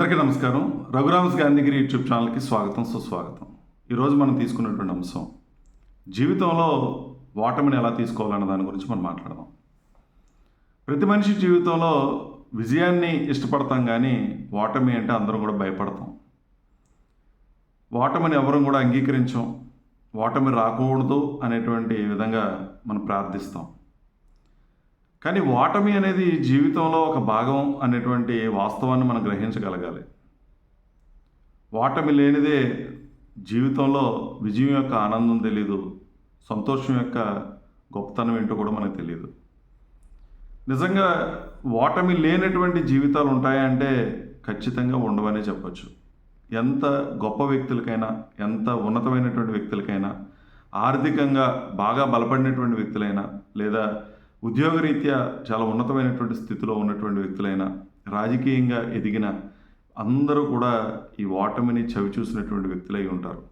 అందరికీ నమస్కారం. రఘురామ్స్ గాంధీగిరి యూట్యూబ్ ఛానల్కి స్వాగతం సుస్వాగతం. ఈరోజు మనం తీసుకున్నటువంటి అంశం జీవితంలో ఓటమిని ఎలా తీసుకోవాలన్న దాని గురించి మనం మాట్లాడదాం. ప్రతి మనిషి జీవితంలో విజయాన్ని ఇష్టపడతాం కానీ ఓటమి అంటే అందరం కూడా భయపడతాం. ఓటమిని ఎవరం కూడా అంగీకరించాం ఓటమి రాకూడదు అనేటువంటి విధంగా మనం ప్రార్థిస్తాం. కానీ ఓటమి అనేది జీవితంలో ఒక భాగం అనేటువంటి వాస్తవాన్ని మనం గ్రహించగలగాలి. ఓటమి లేనిదే జీవితంలో విజయం యొక్క ఆనందం తెలియదు సంతోషం యొక్క గొప్పతనం ఏంటో కూడా మనకు తెలియదు నిజంగా ఓటమి లేనటువంటి జీవితాలు ఉంటాయంటే ఖచ్చితంగా ఉండవనే చెప్పచ్చు. ఎంత గొప్ప వ్యక్తులకైనా ఎంత ఉన్నతమైనటువంటి వ్యక్తులకైనా ఆర్థికంగా బాగా బలపడినటువంటి వ్యక్తులైనా లేదా ఉద్యోగరీత్యా చాలా ఉన్నతమైనటువంటి స్థితిలో ఉన్నటువంటి వ్యక్తులైన రాజకీయంగా ఎదిగిన అందరూ కూడా ఈ ఓటమిని చవి చూసినటువంటి వ్యక్తులై ఉంటారు.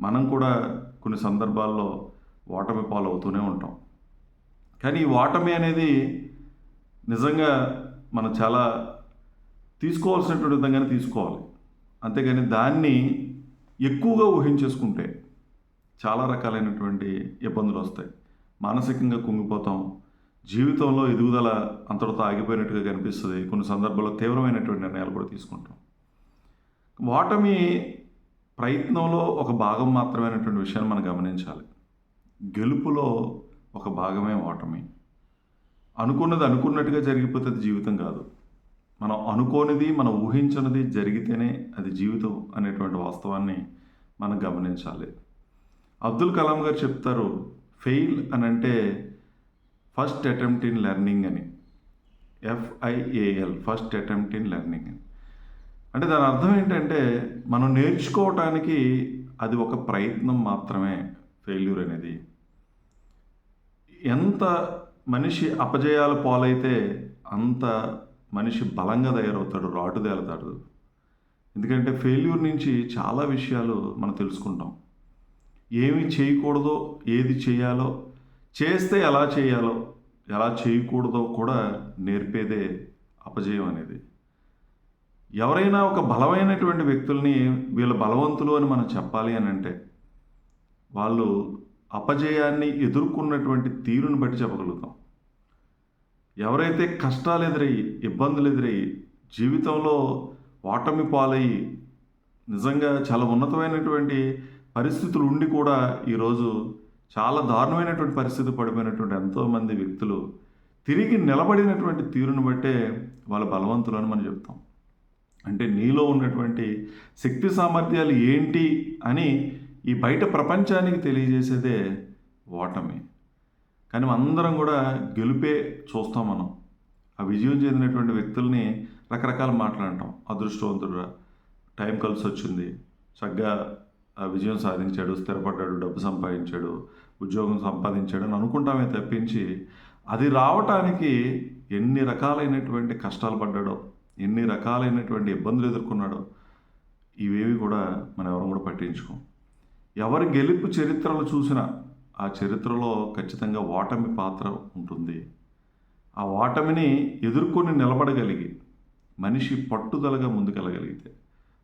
మనం కూడా కొన్ని సందర్భాల్లో ఓటమి పాలవుతూనే ఉంటాం. కానీ ఈ ఓటమి అనేది నిజంగా మనం చాలా తీసుకోవాల్సినటువంటి విధంగానే తీసుకోవాలి. అంతేగాని దాన్ని ఎక్కువగా ఊహించేసుకుంటే చాలా రకాలైనటువంటి ఇబ్బందులు వస్తాయి. మానసికంగా కుంగిపోతాం. జీవితంలో ఎదుగుదల అంతటితో ఆగిపోయినట్టుగా కనిపిస్తుంది. కొన్ని సందర్భాల్లో తీవ్రమైనటువంటి నిర్ణయాలు కూడా తీసుకుంటాం. ఓటమి ప్రయత్నంలో ఒక భాగం మాత్రమైనటువంటి విషయాన్ని మనం గమనించాలి. గెలుపులో ఒక భాగమే ఓటమి. అనుకున్నది అనుకున్నట్టుగా జరిగిపోతుంది జీవితం కాదు. మనం అనుకోనిది మనం ఊహించినది జరిగితేనే అది జీవితం అనేటువంటి వాస్తవాన్ని మనం గమనించాలి. అబ్దుల్ కలాం గారు చెప్తారు ఫెయిల్ అని అంటే ఫస్ట్ అటెంప్ట్ ఇన్ లెర్నింగ్ అని. F I A L first attempt in learning అని. అంటే దాని అర్థం ఏంటంటే మనం నేర్చుకోవటానికి అది ఒక ప్రయత్నం మాత్రమే ఫెయిల్యూర్ అనేది. ఎంత మనిషి అపజయాలు పాలైతే అంత మనిషి బలంగా తయారవుతాడు రాటుదేలుతాడు ఎందుకంటే ఫెయిల్యూర్ నుంచి చాలా విషయాలు మనం తెలుసుకుంటాం. ఏమి చేయకూడదో ఏది చేయాలో చేస్తే ఎలా చేయాలో ఎలా చేయకూడదో కూడా నేర్పేదే అపజయం అనేది. ఎవరైనా ఒక బలమైనటువంటి వ్యక్తుల్ని వీళ్ళ బలవంతులు అని మనం చెప్పాలి అని అంటే వాళ్ళు అపజయాన్ని ఎదుర్కొన్నటువంటి తీరును బట్టి చెప్పగలుగుతాం. ఎవరైతే కష్టాలు ఎదురయ్యి ఇబ్బందులు ఎదురయ్యి జీవితంలో ఓటమి పాలయ్యి నిజంగా చాలా ఉన్నతమైనటువంటి పరిస్థితులు ఉండి కూడా ఈరోజు చాలా దారుణమైనటువంటి పరిస్థితి పడిపోయినటువంటి ఎంతోమంది వ్యక్తులు తిరిగి నిలబడినటువంటి తీరును బట్టే వాళ్ళ బలవంతులు అని మనం చెప్తాం. అంటే నీలో ఉన్నటువంటి శక్తి సామర్థ్యాలు ఏంటి అని ఈ బయట ప్రపంచానికి తెలియజేసేదే ఓటమి. కానీ అందరం కూడా గెలుపే చూస్తాం మనం. ఆ విజయం చెందినటువంటి వ్యక్తుల్ని రకరకాల మాట్లాడటం. అదృష్టవంతుడు టైం కలిసి వచ్చింది చక్కగా విజయం సాధించాడు స్థిరపడ్డాడు డబ్బు సంపాదించాడు ఉద్యోగం సంపాదించాడు అని అనుకుంటామే తప్పించి అది రావటానికి ఎన్ని రకాలైనటువంటి కష్టాలు పడ్డాడో ఎన్ని రకాలైనటువంటి ఇబ్బందులు ఎదుర్కొన్నాడో ఇవేవి కూడా మనం ఎవరు కూడా పట్టించుకోం. ఎవరి గెలుపు చరిత్రలు చూసినా ఆ చరిత్రలో ఖచ్చితంగా ఓటమి పాత్ర ఉంటుంది. ఆ ఓటమిని ఎదుర్కొని నిలబడగలిగి మనిషి పట్టుదలగా ముందుకెళ్ళగలిగితే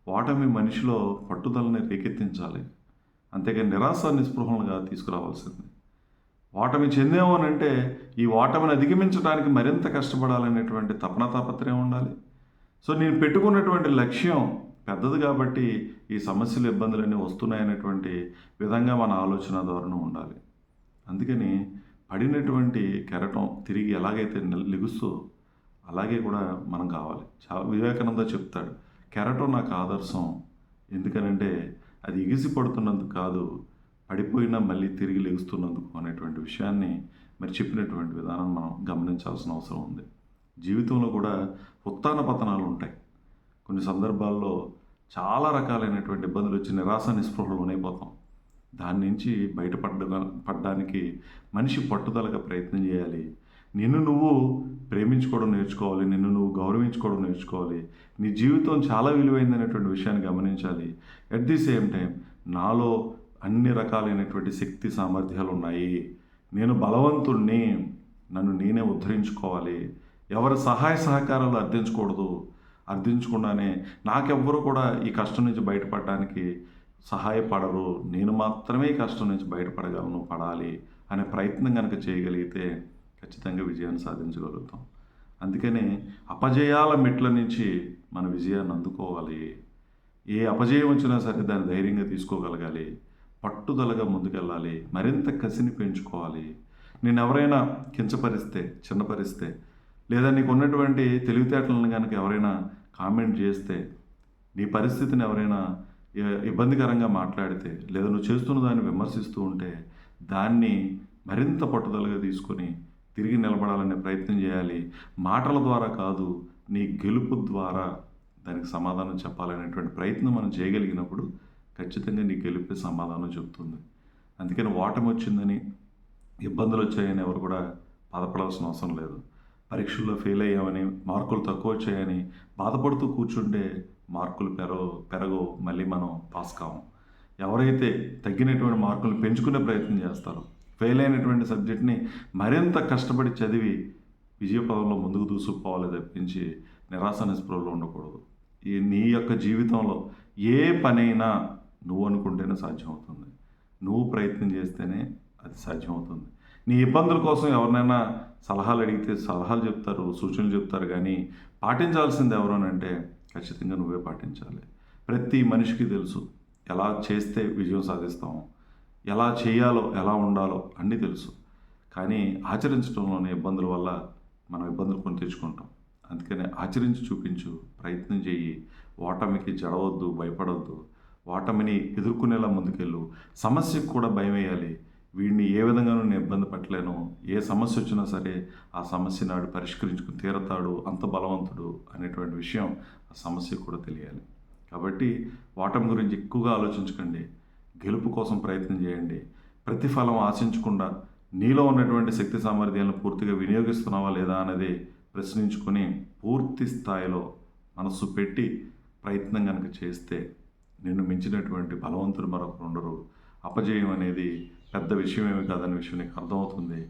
ఓటమి మనిషిలో పట్టుదలని రేకెత్తించాలి. అంతేగాని నిరాశ నిస్పృహలుగా తీసుకురావాల్సింది. ఓటమి చెందాము అని అంటే ఈ ఓటమిని అధిగమించడానికి మరింత కష్టపడాలనేటువంటి తపన తాపత్రయం ఉండాలి. సో నేను పెట్టుకున్నటువంటి లక్ష్యం పెద్దది కాబట్టి ఈ సమస్యలు ఇబ్బందులన్నీ వస్తున్నాయనేటువంటి విధంగా మన ఆలోచన ధోరణి ఉండాలి. అందుకని పడినటువంటి కెరటం తిరిగి ఎలాగైతే లిగుస్తూ లెగుస్తో అలాగే కూడా మనం కావాలి. చాలా వివేకానంద చెప్తాడు కెరటో నాకు ఆదర్శం. ఎందుకనంటే అది ఎగిసి పడుతున్నందుకు కాదు పడిపోయినా మళ్ళీ తిరిగి లెగుస్తున్నందుకు అనేటువంటి విషయాన్ని మరి చెప్పినటువంటి విధానం మనం గమనించాల్సిన అవసరం ఉంది. జీవితంలో కూడా ఉత్తాన పతనాలు ఉంటాయి. కొన్ని సందర్భాల్లో చాలా రకాలైనటువంటి ఇబ్బందులు వచ్చి నిరాశ నిస్పృహలు ఉనైపోతాం దాని నుంచి బయటపడ్డ పడ్డానికి మనిషి పట్టుదలగా ప్రయత్నం చేయాలి. నిన్ను నువ్వు ప్రేమించుకోవడం నేర్చుకోవాలి నిన్ను నువ్వు గౌరవించుకోవడం నేర్చుకోవాలి. నీ జీవితం చాలా విలువైందనేటువంటి విషయాన్ని గమనించాలి. అట్ ది సేమ్ టైం నాలో అన్ని రకాలైనటువంటి శక్తి సామర్థ్యాలు ఉన్నాయి. నేను బలవంతుణ్ణి నన్ను నేనే ఉద్ధరించుకోవాలి. ఎవరి సహాయ సహకారాలు అర్థించకూడదు. అర్థించకుండానే నాకెవ్వరు కూడా ఈ కష్టం నుంచి బయటపడడానికి సహాయపడరు. నేను మాత్రమే ఈ కష్టం నుంచి బయటపడగలను పడాలి అనే ప్రయత్నం కనుక చేయగలిగితే ఖచ్చితంగా విజయాన్ని సాధించగలుగుతాం. అందుకనే అపజయాల మెట్ల నుంచి మన విజయాన్ని అందుకోవాలి. ఏ అపజయం వచ్చినా సరే దాన్ని ధైర్యంగా తీసుకోగలగాలి. పట్టుదలగా ముందుకెళ్ళాలి. మరింత కసిని పెంచుకోవాలి. నేను ఎవరైనా కించపరిస్తే చిన్నపరిస్తే లేదా నీకు ఉన్నటువంటి తెలివితేటలను కనుక ఎవరైనా కామెంట్ చేస్తే నీ పరిస్థితిని ఎవరైనా ఇబ్బందికరంగా మాట్లాడితే లేదా నువ్వు చేస్తున్న దాన్ని విమర్శిస్తూ ఉంటే దాన్ని మరింత పట్టుదలగా తీసుకొని తిరిగి నిలబడాలనే ప్రయత్నం చేయాలి. మాటల ద్వారా కాదు నీ గెలుపు ద్వారా దానికి సమాధానం చెప్పాలనేటువంటి ప్రయత్నం మనం చేయగలిగినప్పుడు ఖచ్చితంగా నీ గెలిపే సమాధానం చెప్తుంది అందుకని ఓటమి వచ్చిందని ఇబ్బందులు వచ్చాయని ఎవరు కూడా బాధపడాల్సిన అవసరం లేదు. పరీక్షల్లో ఫెయిల్ అయ్యామని మార్కులు తక్కువ వచ్చాయని బాధపడుతూ కూర్చుంటే మార్కులు పెరగ పెరగవు. మళ్ళీ మనం పాస్ కాము. ఎవరైతే తగ్గినటువంటి మార్కులు పెంచుకునే ప్రయత్నం చేస్తారో ఫెయిల్ అయినటువంటి సబ్జెక్ట్ని మరింత కష్టపడి చదివి విజయపదంలో ముందుకు దూసుకుపోవాలి తప్పించి నిరాశ నిస్పృహలో ఉండకూడదు. ఈ నీ యొక్క జీవితంలో ఏ పనైనా నువ్వు అనుకుంటేనే సాధ్యమవుతుంది. నువ్వు ప్రయత్నం చేస్తేనే అది సాధ్యమవుతుంది. నీ ఇబ్బందుల కోసం ఎవరినైనా సలహాలు అడిగితే సలహాలు చెప్తారు సూచనలు చెప్తారు కానీ పాటించాల్సింది ఎవరోనంటే అంటే ఖచ్చితంగా నువ్వే పాటించాలి. ప్రతి మనిషికి తెలుసు ఎలా చేస్తే విజయం సాధిస్తాము ఎలా చేయాలో ఎలా ఉండాలో అన్నీ తెలుసు. కానీ ఆచరించడంలోని ఇబ్బందుల వల్ల మనం ఇబ్బందులు కొని తెచ్చుకుంటాం. అందుకని ఆచరించి చూపించు ప్రయత్నం చేయి ఓటమికి జడవద్దు భయపడవద్దు ఓటమిని ఎదుర్కొనేలా ముందుకెళ్ళు. సమస్యకు కూడా భయం వేయాలి. వీడిని ఏ విధంగానూ నేను ఇబ్బంది పట్టలేను. ఏ సమస్య వచ్చినా సరే ఆ సమస్య నాడు పరిష్కరించుకుని తీరతాడు అంత బలవంతుడు అనేటువంటి విషయం ఆ సమస్య కూడా తెలియాలి. కాబట్టి ఓటమి గురించి ఎక్కువగా ఆలోచించకండి. గెలుపు కోసం ప్రయత్నం చేయండి. ప్రతిఫలం ఆశించకుండా నీలో ఉన్నటువంటి శక్తి సామర్థ్యాలను పూర్తిగా వినియోగిస్తున్నావా లేదా అనేది ప్రశ్నించుకొని పూర్తి స్థాయిలో మనస్సు పెట్టి ప్రయత్నం కనుక చేస్తే నిన్ను మించినటువంటి బలవంతుడు మరొకరు ఉండరు. అపజయం అనేది పెద్ద విషయం ఏమి కాదనే విషయం నీకు అర్థమవుతుంది.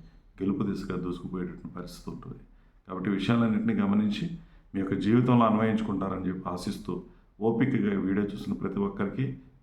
గెలుపు దిశగా దూసుకుపోయేటటువంటి పరిస్థితి ఉంటుంది. కాబట్టి విషయాలన్నింటినీ గమనించి మీ యొక్క జీవితంలో అన్వయించుకుంటారని చెప్పి ఆశిస్తూ ఓపికగా వీడియో చూసిన ప్రతి ఒక్కరికి